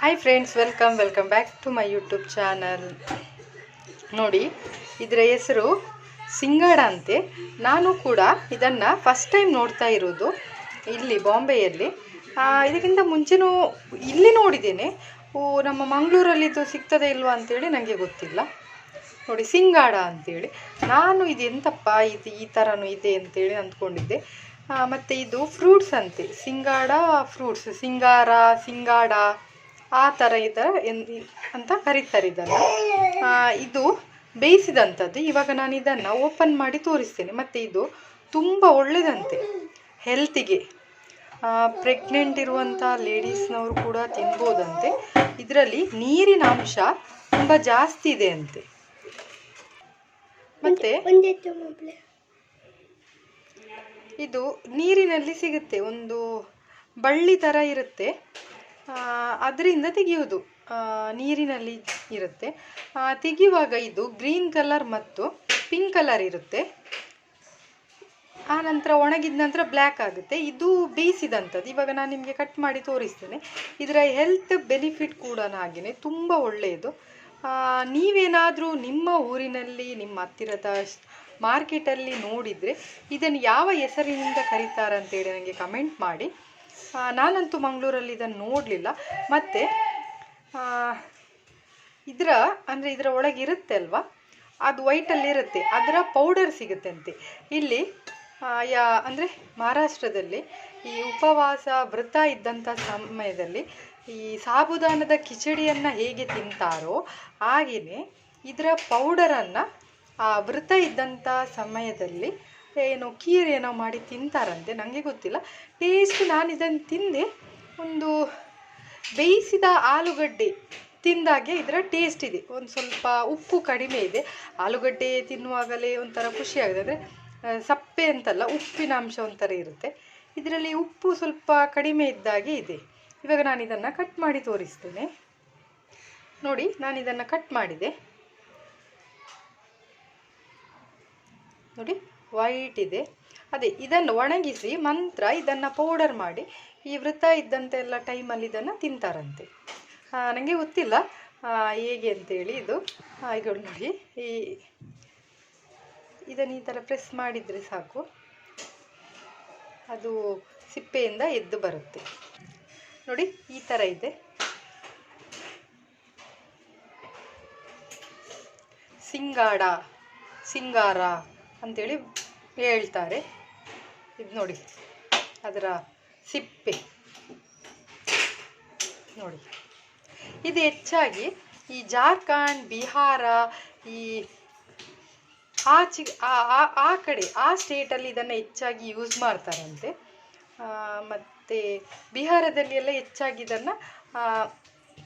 Hi friends welcome welcome back to my YouTube channel ನೋಡಿ, ಇದರ ಹೆಸರು ಸಿಂಗಾಡ ಅಂತೆ. ನಾನು ಕೂಡ ಇದನ್ನು ಫಸ್ಟ್ ಟೈಮ್ ನೋಡ್ತಾ ಇರೋದು ಇಲ್ಲಿ ಬಾಂಬೆಯಲ್ಲಿ. ಇದಕ್ಕಿಂತ ಮುಂಚೆನೂ ಇಲ್ಲಿ ನೋಡಿದ್ದೇನೆ. ಓ, ನಮ್ಮ ಮಂಗಳೂರಲ್ಲಿ ಇದು ಸಿಗ್ತದೆ ಇಲ್ವಾ ಅಂತೇಳಿ ನನಗೆ ಗೊತ್ತಿಲ್ಲ. ನೋಡಿ ಸಿಂಗಾಡ ಅಂತೇಳಿ. ನಾನು ಇದು ಎಂತಪ್ಪ, ಇದು ಈ ಥರನೂ ಇದೆ ಅಂತೇಳಿ ಅಂದ್ಕೊಂಡಿದ್ದೆ. ಮತ್ತೆ ಇದು ಫ್ರೂಟ್ಸ್ ಅಂತೆ. ಸಿಂಗಾಡ ಫ್ರೂಟ್ಸ್ ಸಿಂಗಾರ, ಸಿಂಗಾಡ. ಆ ಥರ ಎನ್ ಅಂತ ಕರೀತಾರೆ ಇದನ್ನು. ಇದು ಬೇಯಿಸಿದಂಥದ್ದು. ಇವಾಗ ನಾನು ಇದನ್ನು ಓಪನ್ ಮಾಡಿ ತೋರಿಸ್ತೇನೆ. ಮತ್ತು ಇದು ತುಂಬ ಒಳ್ಳೆಯದಂತೆ ಹೆಲ್ತಿಗೆ ಪ್ರೆಗ್ನೆಂಟ್ ಇರುವಂಥ ಲೇಡೀಸ್ನವರು ಕೂಡ ತಿನ್ಬೋದಂತೆ. ಇದರಲ್ಲಿ ನೀರಿನ ಅಂಶ ತುಂಬ ಜಾಸ್ತಿ ಇದೆ ಅಂತೆ. ಮತ್ತೆ ಇದು ನೀರಿನಲ್ಲಿ ಸಿಗುತ್ತೆ. ಒಂದು ಬಳ್ಳಿ ಥರ ಇರುತ್ತೆ. ಅದರಿಂದ ತೆಗೆಯುವುದು ಆ, ನೀರಿನಲ್ಲಿ ಇರುತ್ತೆ. ತೆಗೆಯುವಾಗ ಇದು ಗ್ರೀನ್ ಕಲರ್ ಮತ್ತು ಪಿಂಕ್ ಕಲರ್ ಇರುತ್ತೆ. ಆ ನಂತರ ಒಣಗಿದ ನಂತರ ಬ್ಲ್ಯಾಕ್ ಆಗುತ್ತೆ. ಇದು ಬೇಯಿಸಿದಂಥದ್ದು. ಇವಾಗ ನಾನು ನಿಮಗೆ ಕಟ್ ಮಾಡಿ ತೋರಿಸ್ತೇನೆ. ಇದರ ಹೆಲ್ತ್ ಬೆನಿಫಿಟ್ ಕೂಡ ಹಾಗೆಯೇ ತುಂಬ ಒಳ್ಳೆಯದು. ನೀವೇನಾದರೂ ನಿಮ್ಮ ಊರಿನಲ್ಲಿ ನಿಮ್ಮ ಹತ್ತಿರದ ಮಾರ್ಕೆಟಲ್ಲಿ ನೋಡಿದರೆ ಇದನ್ನು ಯಾವ ಹೆಸರಿನಿಂದ ಕರೀತಾರೆ ನನಗೆ ಕಮೆಂಟ್ ಮಾಡಿ. ನಾನಂತೂ ಮಂಗಳೂರಲ್ಲಿ ಇದನ್ನು ನೋಡಲಿಲ್ಲ. ಮತ್ತು ಇದರ, ಅಂದರೆ ಇದರ ಒಳಗೆ ಇರುತ್ತೆ ಅಲ್ವಾ? ಅದು ವೈಟಲ್ಲಿರುತ್ತೆ ಅದರ ಪೌಡರ್ ಸಿಗುತ್ತೆ ಅಂತೆ ಇಲ್ಲಿ ಯಾ, ಅಂದರೆ ಮಹಾರಾಷ್ಟ್ರದಲ್ಲಿ ಈ ಉಪವಾಸ, ವ್ರತ ಇದ್ದಂಥ ಸಮಯದಲ್ಲಿ ಈ ಸಾಬುದಾನದ ಕಿಚಡಿಯನ್ನು ಹೇಗೆ ತಿಂತಾರೋ ಹಾಗೆಯೇ ಇದರ ಪೌಡರನ್ನು ಆ ವ್ರತ ಇದ್ದಂಥ ಸಮಯದಲ್ಲಿ ಏನೋ ಖೀರ್ ಏನೋ ಮಾಡಿ ತಿಂತಾರಂತೆ ನನಗೆ ಗೊತ್ತಿಲ್ಲ. ಟೇಸ್ಟ್ ನಾನು ಇದನ್ನು ತಿಂದೆ, ಒಂದು ಬೇಯಿಸಿದ ಆಲೂಗಡ್ಡೆ ತಿಂದಾಗೆ ಇದರ ಟೇಸ್ಟ್ ಇದೆ. ಒಂದು ಸ್ವಲ್ಪ ಉಪ್ಪು ಕಡಿಮೆ ಇದೆ. ಆಲೂಗಡ್ಡೆ ತಿನ್ನುವಾಗಲೇ ಒಂಥರ ಖುಷಿ ಅಂದರೆ ಸಪ್ಪೆ ಅಂತಲ್ಲ, ಉಪ್ಪಿನ ಅಂಶ ಒಂಥರ ಇರುತ್ತೆ. ಇದರಲ್ಲಿ ಉಪ್ಪು ಸ್ವಲ್ಪ ಕಡಿಮೆ ಇದ್ದಾಗೆ ಇದೆ. ಇವಾಗ ನಾನು ಇದನ್ನು ಕಟ್ ಮಾಡಿ ತೋರಿಸ್ತೇನೆ. ನೋಡಿ, ನಾನು ಇದನ್ನು ಕಟ್ ಮಾಡಿದೆ. ನೋಡಿ. ವೈಟ್ ಇದೆ. ಅದೇ, ಇದನ್ನು ಒಣಗಿಸಿ ಮಂತ್ರ ಇದನ್ನು ಪೌಡರ್ ಮಾಡಿ, ಈ ವೃತ್ತ ಇದ್ದಂತೆಲ್ಲ ಟೈಮಲ್ಲಿ ಇದನ್ನು ತಿಂತಾರಂತೆ. ನನಗೆ ಗೊತ್ತಿಲ್ಲ. ಹೇಗೆ ಅಂತೇಳಿ ಇದು. ಈಗ ನೋಡಿ, ಈ ಇದನ್ನು ಈ ಥರ ಪ್ರೆಸ್ ಮಾಡಿದರೆ ಸಾಕು. ಅದು ಸಿಪ್ಪೆಯಿಂದ ಎದ್ದು ಬರುತ್ತೆ. ನೋಡಿ, ಈ ಥರ ಇದೆ. ಸಿಂಗಾಡ, ಸಿಂಗಾರ ಅಂತೇಳಿ ಹೇಳ್ತಾರೆ. ಇದು ನೋಡಿ, ಅದರ ಸಿಪ್ಪೆ. ನೋಡಿ, ಇದು ಹೆಚ್ಚಾಗಿ ಈ ಜಾರ್ಖಂಡ್, ಬಿಹಾರ, ಈ ಆಚೆ, ಆ- ಕಡೆ, ಆ ಸ್ಟೇಟಲ್ಲಿ ಇದನ್ನು ಹೆಚ್ಚಾಗಿ ಯೂಸ್ ಮಾಡ್ತಾರಂತೆ. ಮತ್ತೆ ಬಿಹಾರದಲ್ಲಿ ಎಲ್ಲ ಹೆಚ್ಚಾಗಿ ಇದನ್ನು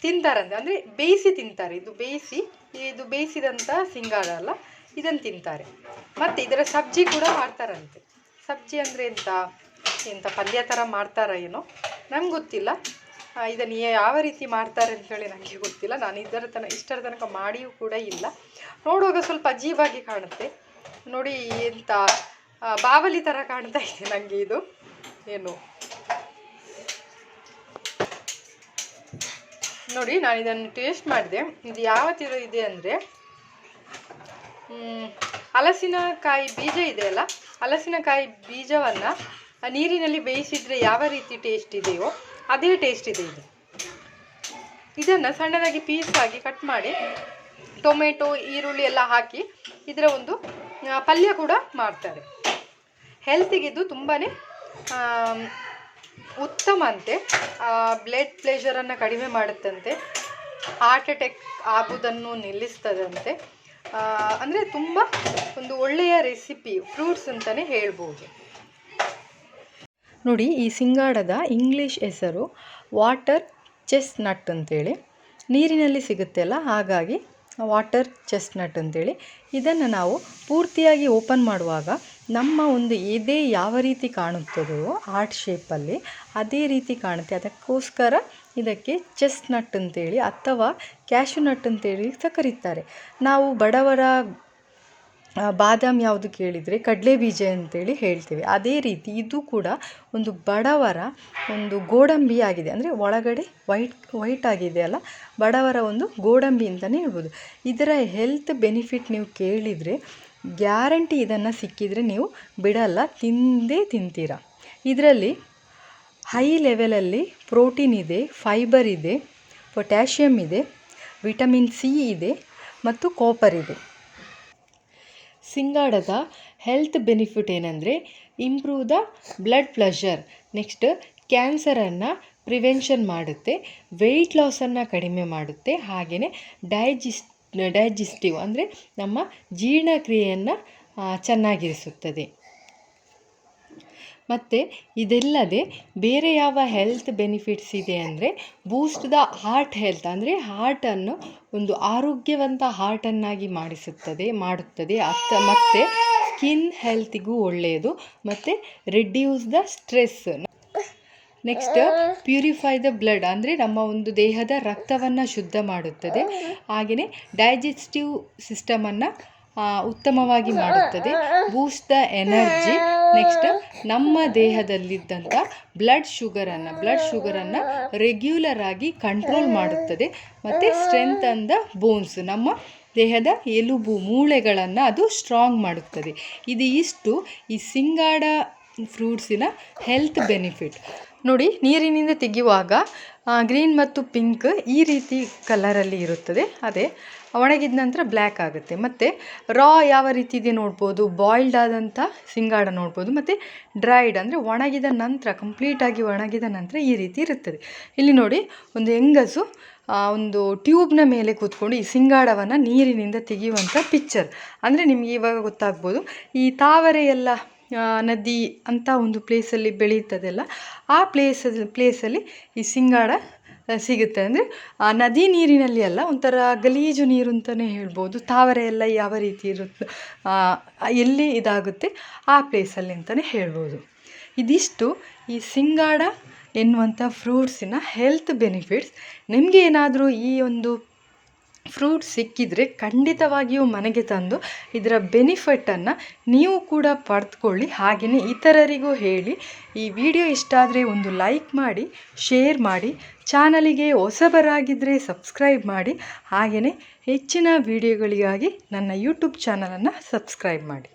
ತಿಂತಾರಂತೆ. ಅಂದರೆ ಬೇಯಿಸಿ ತಿಂತಾರೆ. ಇದು ಬೇಯಿಸಿ, ಇದು ಬೇಯಿಸಿದಂಥ ಸಿಂಗಾರ ಅಲ್ಲ. ಇದನ್ನು ತಿಂತಾರೆ. ಮತ್ತು ಇದರ ಸಬ್ಜಿ ಕೂಡ ಮಾಡ್ತಾರಂತೆ. ಸಬ್ಜಿ ಅಂದರೆ ಎಂಥ ಎಂಥ ಪಲ್ಯ ಥರ ಮಾಡ್ತಾರ ಏನೋ? ನಂಗೆ ಗೊತ್ತಿಲ್ಲ. ಇದನ್ನು ಯಾವ ರೀತಿ ಮಾಡ್ತಾರೆ ಅಂತ ಹೇಳಿ ನನಗೆ ಗೊತ್ತಿಲ್ಲ. ನಾನು ಇದರ ತನ, ಇಷ್ಟರ ತನಕ ಮಾಡಿಯೂ ಕೂಡ ಇಲ್ಲ. ನೋಡುವಾಗ ಸ್ವಲ್ಪ ಅಜೀವಾಗಿ ಕಾಣುತ್ತೆ. ನೋಡಿ ಎಂಥ ಬಾವಲಿ ಥರ ಕಾಣ್ತಾ ಇದೆ ನನಗೆ ಇದು. ಏನು? ನೋಡಿ, ನಾನು ಇದನ್ನು ಟೇಸ್ಟ್ ಮಾಡಿದೆ. ಇದು ಯಾವ ಥರ ಇದೆ ಅಂದರೆ ಹಲಸಿನಕಾಯಿ ಬೀಜ ಇದೆಯಲ್ಲ ಹಲಸಿನಕಾಯಿ ಬೀಜವನ್ನು ನೀರಿನಲ್ಲಿ ಬೇಯಿಸಿದರೆ ಯಾವ ರೀತಿ ಟೇಸ್ಟ್ ಇದೆಯೋ ಅದೇ ಟೇಸ್ಟ್ ಇದೆ ಇದು. ಇದನ್ನು ಸಣ್ಣದಾಗಿ ಪೀಸ್ ಆಗಿ ಕಟ್ ಮಾಡಿ ಟೊಮೆಟೊ, ಈರುಳ್ಳಿ ಎಲ್ಲ ಹಾಕಿ ಇದರ ಒಂದು ಪಲ್ಯ ಕೂಡ ಮಾಡ್ತಾರೆ. ಹೆಲ್ತಿಗಿದ್ದು ತುಂಬಾ ಉತ್ತಮ ಅಂತೆ. ಬ್ಲಡ್ ಪ್ರೆಷರನ್ನು ಕಡಿಮೆ ಮಾಡುತ್ತಂತೆ. ಹಾರ್ಟ್ ಅಟ್ಯಾಕ್ ಆಗುವುದನ್ನು ನಿಲ್ಲಿಸ್ತದಂತೆ. ಅಂದರೆ ತುಂಬ ಒಂದು ಒಳ್ಳೆಯ ರೆಸಿಪಿ ಫ್ರೂಟ್ಸ್ ಅಂತಲೇ ಹೇಳ್ಬೋದು. ನೋಡಿ, ಈ ಸಿಂಗಾಡದ ಇಂಗ್ಲೀಷ್ ಹೆಸರು ವಾಟರ್ ಚೆಸ್ ನಟ್ ಅಂತೇಳಿ. ನೀರಿನಲ್ಲಿ ಸಿಗುತ್ತೆ ಅಲ್ಲ, ಹಾಗಾಗಿ ವಾಟರ್ ಚೆಸ್ನಟ್ ಅಂತೇಳಿ. ಇದನ್ನು ನಾವು ಪೂರ್ತಿಯಾಗಿ ಓಪನ್ ಮಾಡುವಾಗ ನಮ್ಮ ಒಂದು ಎದೆ ಯಾವ ರೀತಿ ಕಾಣುತ್ತದೋ ಆರ್ಟ್ ಶೇಪಲ್ಲಿ ಅದೇ ರೀತಿ ಕಾಣುತ್ತೆ. ಅದಕ್ಕೋಸ್ಕರ ಇದಕ್ಕೆ ಚೆಸ್ನಟ್ ಅಂತೇಳಿ ಅಥವಾ ಕ್ಯಾಶು ನಟ್ ಅಂತೇಳಿ ಸಹ ಕರೀತಾರೆ. ನಾವು ಬಡವರ ಬಾದಾಮ್ ಯಾವುದು ಕೇಳಿದರೆ ಕಡಲೆ ಬೀಜ ಅಂತೇಳಿ ಹೇಳ್ತೇವೆ. ಅದೇ ರೀತಿ ಇದು ಕೂಡ ಒಂದು ಬಡವರ ಒಂದು ಗೋಡಂಬಿ ಆಗಿದೆ. ಅಂದರೆ ಒಳಗಡೆ ವೈಟ್ ವೈಟ್ ಆಗಿದೆ ಅಲ್ಲ, ಬಡವರ ಒಂದು ಗೋಡಂಬಿ ಅಂತಲೇ ಹೇಳ್ಬೋದು. ಇದರ ಹೆಲ್ತ್ ಬೆನಿಫಿಟ್ ನೀವು ಕೇಳಿದರೆ ಗ್ಯಾರಂಟಿ ಇದನ್ನು ಸಿಕ್ಕಿದರೆ ನೀವು ಬಿಡಲ್ಲ, ತಿಂದೇ ತಿಂತೀರ. ಇದರಲ್ಲಿ ಹೈ ಲೆವೆಲಲ್ಲಿ ಪ್ರೋಟೀನ್ ಇದೆ, ಫೈಬರ್ ಇದೆ ಪೊಟ್ಯಾಷಿಯಮ್ ಇದೆ, ವಿಟಮಿನ್ ಸಿ ಇದೆ ಮತ್ತು ಕಾಪರ್ ಇದೆ. ಸಿಂಗಾಡದ ಹೆಲ್ತ್ ಬೆನಿಫಿಟ್ ಏನಂದರೆ improve the blood pressure, next ಕ್ಯಾನ್ಸರನ್ನು prevention ಮಾಡುತ್ತೆ, ವೆಯ್ಟ್ ಲಾಸನ್ನು ಕಡಿಮೆ ಮಾಡುತ್ತೆ ಹಾಗೆಯೇ ಡೈಜಿಸ್ಟ್ ಡೈಜೆಸ್ಟಿವ್ ಅಂದರೆ ನಮ್ಮ ಜೀರ್ಣಕ್ರಿಯೆಯನ್ನು ಚೆನ್ನಾಗಿರಿಸುತ್ತದೆ. ಮತ್ತು ಇದಲ್ಲದೆ ಬೇರೆ ಯಾವ ಹೆಲ್ತ್ ಬೆನಿಫಿಟ್ಸ್ ಇದೆ ಅಂದರೆ ಬೂಸ್ಟ್ ದ ಹಾರ್ಟ್ ಹೆಲ್ತ್ ಅಂದರೆ ಹಾರ್ಟನ್ನು ಒಂದು ಆರೋಗ್ಯವಂತ ಹಾರ್ಟನ್ನಾಗಿ ಮಾಡಿಸುತ್ತದೆ, ಮಾಡುತ್ತದೆ. ಅತ್ತ ಮತ್ತು ಸ್ಕಿನ್ ಹೆಲ್ತಿಗೂ ಒಳ್ಳೆಯದು ಮತ್ತು reduce the stress next purify the blood ಅಂದರೆ ನಮ್ಮ ಒಂದು ದೇಹದ ರಕ್ತವನ್ನು ಶುದ್ಧ ಮಾಡುತ್ತದೆ. ಹಾಗೆಯೇ ಡೈಜೆಸ್ಟಿವ್ ಸಿಸ್ಟಮನ್ನು ಉತ್ತಮವಾಗಿ ಮಾಡುತ್ತದೆ. ಬೂಸ್ಟ್ ದ ಎನರ್ಜಿ ನೆಕ್ಸ್ಟ್ ನಮ್ಮ ದೇಹದಲ್ಲಿದ್ದಂಥ ಬ್ಲಡ್ ಶುಗರನ್ನು ಬ್ಲಡ್ ಶುಗರನ್ನು ರೆಗ್ಯುಲರ್ ಆಗಿ ಕಂಟ್ರೋಲ್ ಮಾಡುತ್ತದೆ. ಮತ್ತು ಸ್ಟ್ರೆಂತ್ ಅಂದ ಬೋನ್ಸ್ ನಮ್ಮ ದೇಹದ ಎಲುಬು ಮೂಳೆಗಳನ್ನು ಅದು ಸ್ಟ್ರಾಂಗ್ ಮಾಡುತ್ತದೆ. ಇದು ಇಷ್ಟು ಈ ಸಿಂಗಾಡ ಫ್ರೂಟ್ಸಿನ ಹೆಲ್ತ್ ಬೆನಿಫಿಟ್. ನೋಡಿ, ನೀರಿನಿಂದ ತೆಗೆಯುವಾಗ ಗ್ರೀನ್ ಮತ್ತು ಪಿಂಕ್ ಈ ರೀತಿ ಕಲರಲ್ಲಿ ಇರುತ್ತದೆ. ಅದೇ, ಒಣಗಿದ ನಂತರ ಬ್ಲ್ಯಾಕ್ ಆಗುತ್ತೆ. ಮತ್ತು, ರಾ ಯಾವ ರೀತಿ ಇದೆ ನೋಡ್ಬೋದು, ಬಾಯ್ಲ್ಡ್ ಆದಂಥ ಸಿಂಗಾಡ ನೋಡ್ಬೋದು, ಮತ್ತು ಡ್ರೈಡ್ ಅಂದರೆ ಒಣಗಿದ ನಂತರ ಕಂಪ್ಲೀಟಾಗಿ ಒಣಗಿದ ನಂತರ ಈ ರೀತಿ ಇರುತ್ತದೆ. ಇಲ್ಲಿ ನೋಡಿ, ಒಂದು ಹೆಂಗಸು ಒಂದು ಟ್ಯೂಬ್ನ ಮೇಲೆ ಕೂತ್ಕೊಂಡು ಈ ಸಿಂಗಾಡವನ್ನು ನೀರಿನಿಂದ ತೆಗೆಯುವಂಥ ಪಿಕ್ಚರ್. ಅಂದರೆ ನಿಮಗೆ ಇವಾಗ ಗೊತ್ತಾಗ್ಬೋದು, ಈ ತಾವರೆ ಎಲ್ಲ ನದಿ ಅಂತ ಒಂದು ಪ್ಲೇಸಲ್ಲಿ ಬೆಳೀತದಲ್ಲ ಆ ಪ್ಲೇಸ್ ಪ್ಲೇಸಲ್ಲಿ ಈ ಸಿಂಗಾಡ ಸಿಗುತ್ತೆ. ಅಂದರೆ, ಆ, ನದಿ ನೀರಿನಲ್ಲಿ ಅಲ್ಲ, ಒಂಥರ ಗಲೀಜು ನೀರು ಅಂತಲೇ ಹೇಳ್ಬೋದು. ತಾವರೆ ಎಲ್ಲ ಯಾವ ರೀತಿ ಇರುತ್ತೆ ಎಲ್ಲಿ ಇದಾಗುತ್ತೆ, ಆ ಪ್ಲೇಸಲ್ಲಿ ಅಂತಲೇ ಹೇಳ್ಬೋದು. ಇದಿಷ್ಟು ಈ ಸಿಂಗಾಡ ಎನ್ನುವಂಥ ಫ್ರೂಟ್ಸಿನ ಹೆಲ್ತ್ ಬೆನಿಫಿಟ್ಸ್ ನಿಮಗೆ ಏನಾದರೂ ಈ ಒಂದು ಫ್ರೂಟ್ ಸಿಕ್ಕಿದರೆ ಖಂಡಿತವಾಗಿಯೂ ಮನೆಗೆ ತಂದು ಇದರ ಬೆನಿಫಿಟನ್ನು ನೀವು ಕೂಡ ಪಡೆದುಕೊಳ್ಳಿ. ಹಾಗೆಯೇ ಇತರರಿಗೂ ಹೇಳಿ. ಈ ವಿಡಿಯೋ ಇಷ್ಟ ಆದರೆ ಒಂದು ಲೈಕ್ ಮಾಡಿ, ಶೇರ್ ಮಾಡಿ, ಚಾನಲಿಗೆ ಹೊಸಬರಾಗಿದ್ದರೆ ಸಬ್ಸ್ಕ್ರೈಬ್ ಮಾಡಿ. ಹಾಗೆಯೇ ಹೆಚ್ಚಿನ ವಿಡಿಯೋಗಳಿಗಾಗಿ ನನ್ನ ಯೂಟ್ಯೂಬ್ ಚಾನಲನ್ನು ಸಬ್ಸ್ಕ್ರೈಬ್ ಮಾಡಿ.